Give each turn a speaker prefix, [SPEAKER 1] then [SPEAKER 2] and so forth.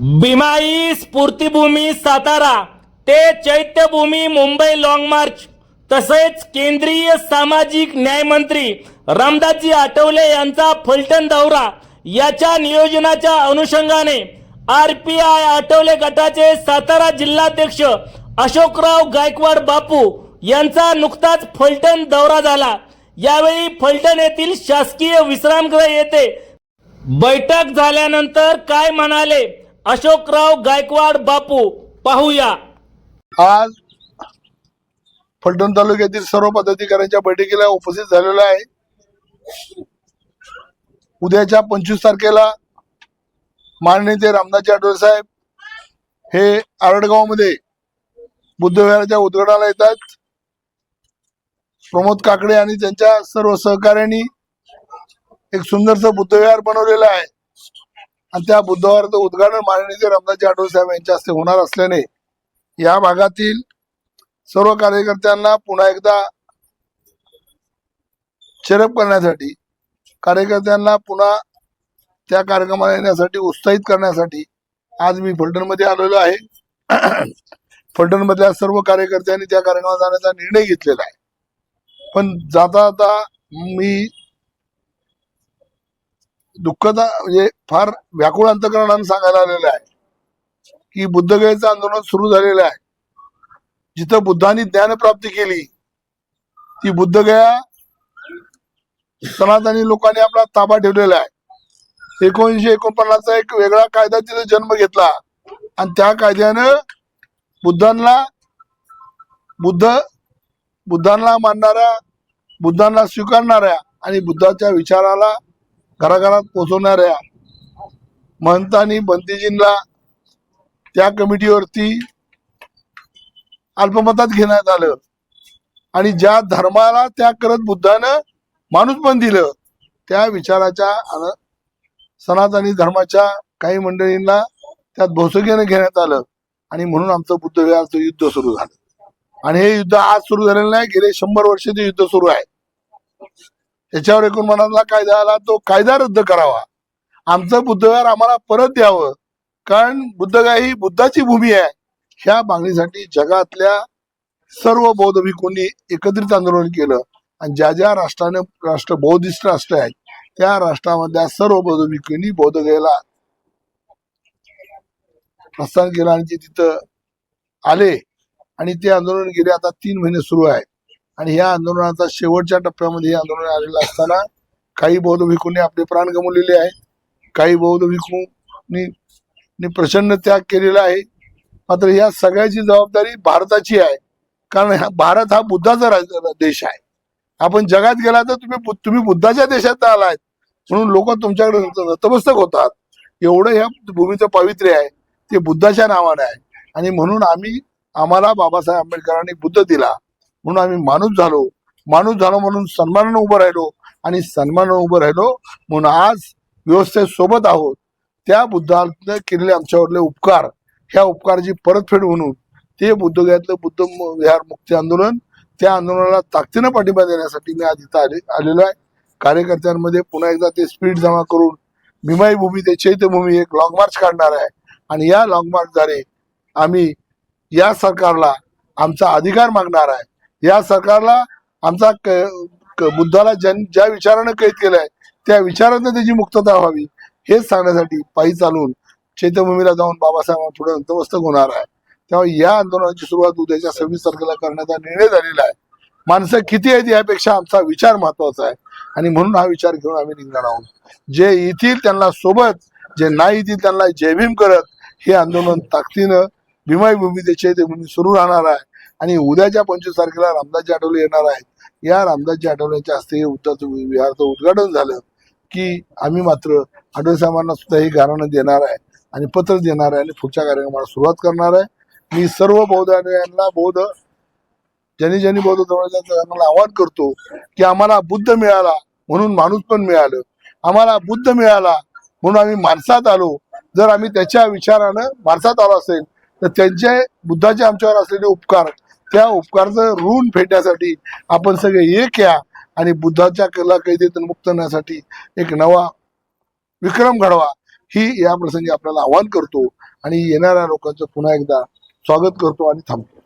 [SPEAKER 1] भीमाई स्फूर्तिभूमी सातारा ते Chaityabhoomi Mumbai long march तसेच केंद्रीय सामाजिक न्यायमंत्री रामदासजी आठवले यांचा फलटण दौरा याच्या नियोजनाच्या अनुषंगाने आर पी आय आठवले गटाचे सातारा जिल्हाध्यक्ष अशोकराव गायकवाड बापू यांचा नुकताच फलटण दौरा झाला. यावेळी फलटण येथील शासकीय विश्रामगृह येथे बैठक झाल्यानंतर काय म्हणाले? अशोकराव गायकवाड बापू पाहूया.
[SPEAKER 2] आज फलटण तालुक्यातील सर्व पदाधिकाऱ्यांच्या बैठकीला उपस्थित झालेला आहे. उद्याच्या पंचवीस तारखेला माननीय ते रामदासजी आठवले साहेब हे आरडगावमध्ये बुद्धविहाराच्या उद्घाटनाला येतात. प्रमोद काकडे आणि त्यांच्या सर्व सहकार्यांनी एक सुंदरसं बुद्धविहार बनवलेलं आहे. आणि त्या बुधवारचं उद्घाटन माननीय ते रामदासजी आठवले साहेब यांच्या हस्ते होणार असल्याने या भागातील सर्व कार्यकर्त्यांना पुन्हा एकदा चेरप करण्यासाठी कार्यकर्त्यांना पुन्हा त्या कार्यक्रमाला येण्यासाठी उत्साहित करण्यासाठी आज मी फलटणमध्ये आलेलो आहे. फलटण मधल्या सर्व कार्यकर्त्यांनी त्या कार्यक्रमात जाण्याचा निर्णय घेतलेला आहे. पण जाता जाता मी दुःखदा म्हणजे फार व्याकुळ अंतकरणानं सांगायला आलेलं आहे की बुद्धगयेचं आंदोलन सुरू झालेलं आहे. जिथं बुद्धांनी ज्ञान प्राप्ती केली ती बुद्धगया सनातनी लोकांनी आपला ताबा ठेवलेला आहे. एकोणीशे एकोणपन्नासचा एक वेगळा कायदा तिथे जन्म घेतला आणि त्या कायद्यानं बुद्धांना बुद्ध बुद्धांना मानणाऱ्या बुद्धांना स्वीकारणाऱ्या आणि बुद्धाच्या विचाराला घराघरात पोहोचवणाऱ्या महंतांनी बंदीजींना त्या कमिटीवरती अल्पमतात घेण्यात आलं. आणि ज्या धर्माला त्या करत बुद्धानं माणूस पण दिलं त्या विचाराच्या सनातनी धर्माच्या काही मंडळींना त्यात भौसकीनं घेण्यात आलं. आणि म्हणून आमचं बुद्धविहारचं युद्ध सुरू झालं. आणि हे युद्ध आज सुरू झालेलं नाही गेले शंभर वर्ष ते युद्ध सुरू आहे. त्याच्यावर एकोणपन्नासला कायदा आला तो कायदा रद्द करावा. आमचं बुद्धगार आम्हाला परत द्यावं. कारण बुद्धगा ही बुद्धाची भूमी आहे. ह्या मागणीसाठी जगातल्या सर्व बौद्ध भिकूंनी एकत्रित आंदोलन केलं. आणि ज्या ज्या राष्ट्राने राष्ट्र बौद्धिस्ट राष्ट्र आहेत त्या राष्ट्रामधल्या सर्व बौद्ध भिकूंनी बौद्धगयेला प्रस्थान केलं आणि ते तिथं आले. आणि ते आंदोलन गेले. आता तीन महिने सुरू आहे. आणि या आंदोलनाचा शेवटच्या टप्प्यामध्ये हे आंदोलन आलेलं असताना काही बौद्ध भिकूंनी आपले प्राण गमवलेले आहेत काही बौद्ध भिकूंनी प्रचंड त्याग केलेला आहे. मात्र या सगळ्याची जबाबदारी भारताची आहे. कारण हा- भारत हा बुद्धाचा राज- देश आहे. आपण जगात गेला तर तुम्ही बु- तुम्ही बुद्धाच्या देशात आलाय. म्हणून लोक तुमच्याकडे नतमस्तक होतात. एवढं ह्या भूमीचं पावित्र्य आहे. ते बुद्धाच्या नावाने आहे. आणि म्हणून आम्ही आम्हाला बाबासाहेब आंबेडकरांनी बुद्ध दिला. म्हणून आम्ही माणूस झालो. माणूस झालो म्हणून सन्मानानं उभं राहिलो आणि सन्मानानं उभं राहिलो म्हणून आज व्यवस्थेसोबत आहोत. त्या बुद्धाने केलेले आमच्यावरले उपकार ह्या उपकाराची परतफेड म्हणून ते बुद्धगयातलं बुद्ध विहार मुक्ती आंदोलन त्या आंदोलनाला ताकदीनं पाठिंबा देण्यासाठी मी आज इथं आले आलेलो आहे. कार्यकर्त्यांमध्ये पुन्हा एकदा ते स्पीड जमा करून भीमाई भूमी ते चैत्यभूमी एक लॉंग मार्च काढणार आहे. आणि या लॉंग मार्चद्वारे आम्ही या सरकारला आमचा अधिकार मागणार आहे. या सरकारला आमचा बुद्धाला ज्यां ज्या विचारानं कैद केलंय त्या विचारानं त्याची मुक्तता व्हावी हेच सांगण्यासाठी पायी चालून चैत्यभूमीला जाऊन बाबासाहेबांना पुढे नतमस्तक होणार आहे. तेव्हा या आंदोलनाची सुरुवात उद्याच्या सव्वीस तारखेला करण्याचा निर्णय झालेला आहे. माणसं किती आहेत यापेक्षा आमचा विचार महत्त्वाचा आहे. आणि म्हणून हा विचार घेऊन आम्ही निघणार आहोत. जे येतील त्यांना सोबत जे नाही येतील त्यांना जयभीम करत हे आंदोलन ताकदीनं भीमाई भूमी ते चैत्यभूमी सुरू राहणार आहे. आणि उद्याच्या पंचवीस तारखेला रामदासजी आठवले येणार आहेत. या रामदासजी आठवलेच्या हस्ते विहारचं उद्घाटन झालं की आम्ही मात्र आठवले साहेबांना सुद्धा हे गाणं देणार आहे आणि पत्र देणार आहे आणि पुढच्या कार्यक्रमाला सुरुवात करणार आहे. मी सर्व बौद्धांना बौद्ध ज्यांनी ज्यांनी बौद्ध धर्माला आवाहन करतो की आम्हाला बुद्ध मिळाला म्हणून माणूस पण मिळालं. आम्हाला बुद्ध मिळाला म्हणून आम्ही माणसात आलो. जर आम्ही त्याच्या विचारानं माणसात आलो असेल तर त्यांचे बुद्धाचे आमच्यावर असलेले उपकार त्या उपकारचं ऋण फेडण्यासाठी आपण सगळे एक या आणि बुद्धाच्या कला कैदेतून मुक्त होण्यासाठी एक नवा विक्रम घडवा ही या प्रसंगी आपल्याला आवाहन करतो. आणि येणाऱ्या लोकांचं पुन्हा एकदा स्वागत करतो आणि थांबतो.